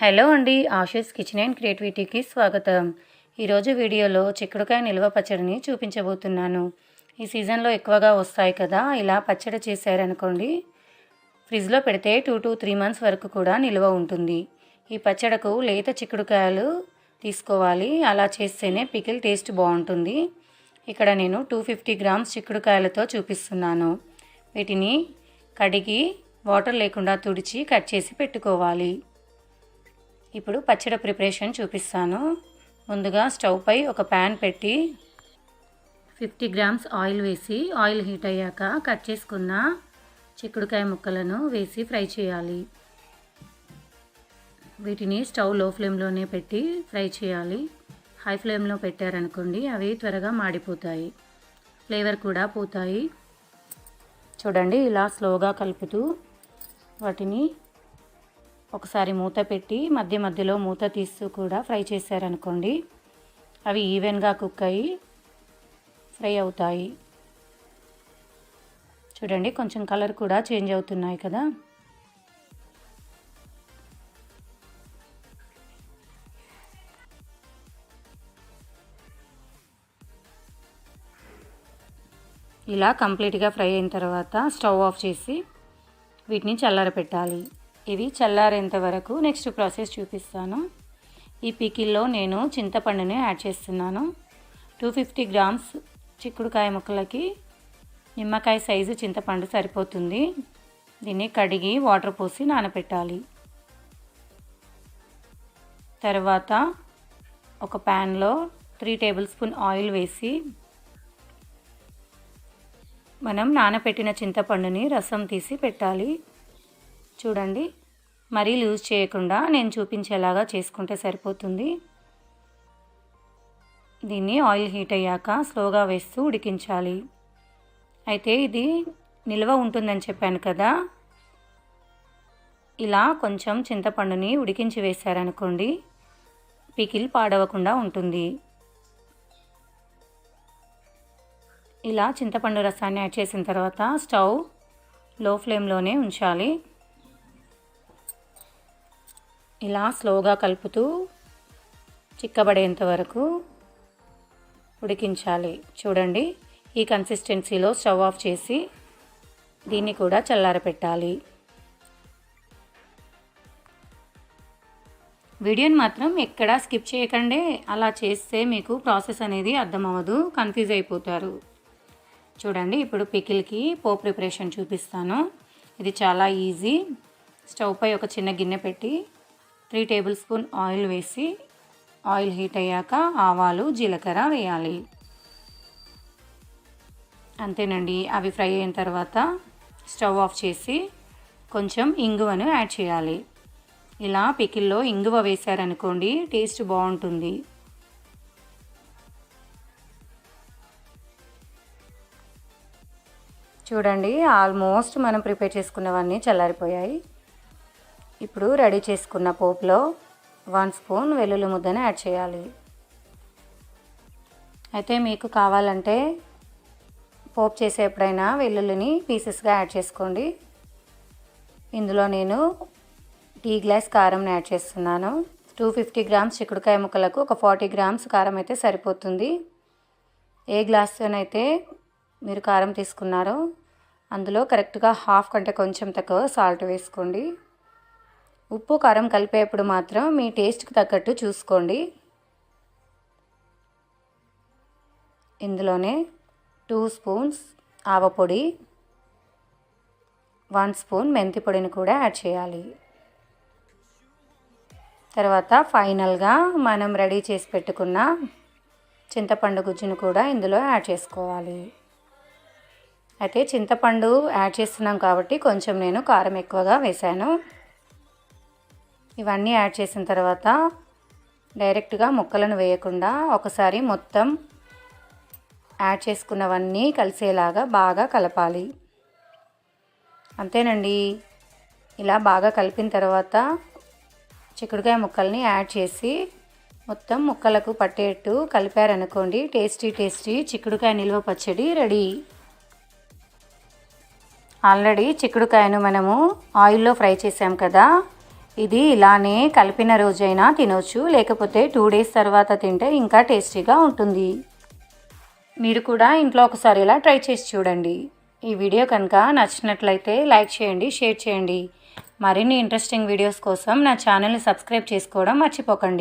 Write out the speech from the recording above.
Hello అండి ఆషిస్ kitchen and క్రియేటివిటీకి స్వాగతం. ఈరోజు వీడియోలో చిక్కుడుకాయ నిల్వ పచ్చడిని చూపించబోతున్నాను. ఈ సీజన్లో ఎక్కువగా వస్తాయి కదా ఇలా పచ్చడి చేశారనుకోండి ఫ్రిడ్జ్లో పెడితే టూ టు త్రీ మంత్స్ వరకు కూడా నిల్వ ఉంటుంది. ఈ పచ్చడకు లేత చిక్కుడుకాయలు తీసుకోవాలి అలా చేస్తేనే పికిల్ టేస్ట్ బాగుంటుంది. ఇక్కడ నేను టూ ఫిఫ్టీ గ్రామ్స్ చిక్కుడుకాయలతో చూపిస్తున్నాను. వీటిని కడిగి వాటర్ లేకుండా తుడిచి కట్ చేసి పెట్టుకోవాలి. ఇప్పుడు పచ్చడి ప్రిపరేషన్ చూపిస్తాను. ముందుగా స్టవ్ పై ఒక ప్యాన్ పెట్టి ఫిఫ్టీ గ్రామ్స్ ఆయిల్ వేసి ఆయిల్ హీట్ అయ్యాక కట్ చేసుకున్న చిక్కుడుకాయ ముక్కలను వేసి ఫ్రై చేయాలి. వీటిని స్టవ్లో ఫ్లేమ్లోనే పెట్టి ఫ్రై చేయాలి. హై ఫ్లేమ్లో పెట్టారనుకోండి అవి త్వరగా మాడిపోతాయి. ఫ్లేవర్ కూడా పోతాయి. చూడండి ఇలా స్లోగా కలుపుతూ వాటిని ఒకసారి మూత పెట్టి మధ్య మధ్యలో మూత తీస్తూ కూడా ఫ్రై చేశారనుకోండి అవి ఈవెన్గా కుక్ అయ్యి ఫ్రై అవుతాయి. చూడండి కొంచెం కలర్ కూడా చేంజ్ అవుతున్నాయి కదా. ఇలా కంప్లీట్గా ఫ్రై అయిన తర్వాత స్టవ్ ఆఫ్ చేసి వీటిని చల్లారపెట్టాలి. ఇవి చల్లారేంత వరకు నెక్స్ట్ ప్రాసెస్ చూపిస్తాను. ఈ పికిల్లో నేను చింతపండుని యాడ్ చేస్తున్నాను. టూ ఫిఫ్టీ గ్రామ్స్ చిక్కుడుకాయ ముక్కలకి నిమ్మకాయ సైజు చింతపండు సరిపోతుంది. దీన్ని కడిగి వాటర్ పోసి నానబెట్టాలి తర్వాత ఒక ప్యాన్లో త్రీ టేబుల్ స్పూన్ ఆయిల్ వేసి మనం నానబెట్టిన చింతపండుని రసం తీసి పెట్టాలి. చూడండి. మరీ లూజ్ చేయకుండా నేను చూపించేలాగా చేసుకుంటే సరిపోతుంది. దీన్ని ఆయిల్ హీట్ అయ్యాక స్లోగా వేస్తూ ఉడికించాలి. అయితే ఇది నిల్వ ఉంటుందని చెప్పాను కదా. ఇలా కొంచెం చింతపండుని ఉడికించి వేశారనుకోండి పికిల్ పాడవకుండా ఉంటుంది. ఇలా చింతపండు రసాన్ని యాడ్ చేసిన తర్వాత స్టవ్లో ఫ్లేమ్లోనే ఉంచాలి. ఇలా స్లోగా కలుపుతూ చిక్కబడేంత వరకు ఉడికించాలి. చూడండి ఈ కన్సిస్టెన్సీలో స్టవ్ ఆఫ్ చేసి దీన్ని కూడా చల్లారపెట్టాలి. వీడియోని మాత్రం ఎక్కడా స్కిప్ చేయకండి. అలా చేస్తే మీకు ప్రాసెస్ అనేది అర్థమవ్వదు కన్ఫ్యూజ్ అయిపోతారు. చూడండి ఇప్పుడు పికిల్కి పో ప్రిపరేషన్ చూపిస్తాను. ఇది చాలా ఈజీ. స్టవ్పై ఒక చిన్న గిన్నె పెట్టి త్రీ టేబుల్ స్పూన్ ఆయిల్ వేసి ఆయిల్ హీట్ అయ్యాక ఆవాలు జీలకర్ర వేయాలి. అంతేనండి. అవి ఫ్రై అయిన తర్వాత స్టవ్ ఆఫ్ చేసి కొంచెం ఇంగువను యాడ్ చేయాలి. ఇలా పికిల్లో ఇంగువ వేశారనుకోండి టేస్ట్ బాగుంటుంది. చూడండి ఆల్మోస్ట్ మనం ప్రిపేర్ చేసుకున్నవన్నీ చల్లారిపోయాయి. ఇప్పుడు రెడీ చేసుకున్న పోపులో వన్ స్పూన్ వెల్లుల్లి ముద్దని యాడ్ చేయాలి. అయితే మీకు కావాలంటే పోపు చేసేప్పుడైనా వెల్లుల్లిని పీసెస్గా యాడ్ చేసుకోండి. ఇందులో నేను టీ గ్లాస్ కారం యాడ్ చేస్తున్నాను. టూ ఫిఫ్టీ గ్రామ్స్ చిక్కుడుకాయ ముక్కలకు ఒక ఫార్టీ గ్రామ్స్ కారం అయితే సరిపోతుంది. ఏ గ్లాస్తోనైతే మీరు కారం తీసుకున్నారో అందులో కరెక్ట్గా హాఫ్ కంటే కొంచెం తక్కువ సాల్ట్ వేసుకోండి. ఉప్పు కారం కలిపేప్పుడు మాత్రం మీ టేస్ట్కి తగ్గట్టు చూసుకోండి. ఇందులోనే టూ స్పూన్స్ ఆవపొడి వన్ స్పూన్ మెంతి పొడిని కూడా యాడ్ చేయాలి. తర్వాత ఫైనల్గా మనం రెడీ చేసి పెట్టుకున్న చింతపండు గుజ్జును కూడా ఇందులో యాడ్ చేసుకోవాలి. అయితే చింతపండు యాడ్ చేస్తున్నాం కాబట్టి కొంచెం నేను కారం ఎక్కువగా వేశాను. ఇవన్నీ యాడ్ చేసిన తర్వాత డైరెక్ట్గా ముక్కలను వేయకుండా ఒకసారి మొత్తం యాడ్ చేసుకున్నవన్నీ కలిసేలాగా బాగా కలపాలి. అంతేనండి. ఇలా బాగా కలిపిన తర్వాత చిక్కుడుకాయ ముక్కల్ని యాడ్ చేసి మొత్తం ముక్కలకు పట్టేట్టు కలిపారనుకోండి టేస్టీ టేస్టీ చిక్కుడుకాయ నిల్వ పచ్చడి రెడీ. ఆల్రెడీ చిక్కుడుకాయను మనము ఆయిల్లో ఫ్రై చేసాం కదా ఇది ఇలానే కలిపిన రోజైనా తినొచ్చు లేకపోతే టూ డేస్ తర్వాత తింటే ఇంకా టేస్టీగా ఉంటుంది. మీరు కూడా ఇంట్లో ఒకసారి ఇలా ట్రై చేసి చూడండి. ఈ వీడియో కనుక నచ్చినట్లయితే లైక్ చేయండి షేర్ చేయండి. మరిన్ని ఇంట్రెస్టింగ్ వీడియోస్ కోసం నా ఛానల్ని సబ్స్క్రైబ్ చేసుకోవడం మర్చిపోకండి.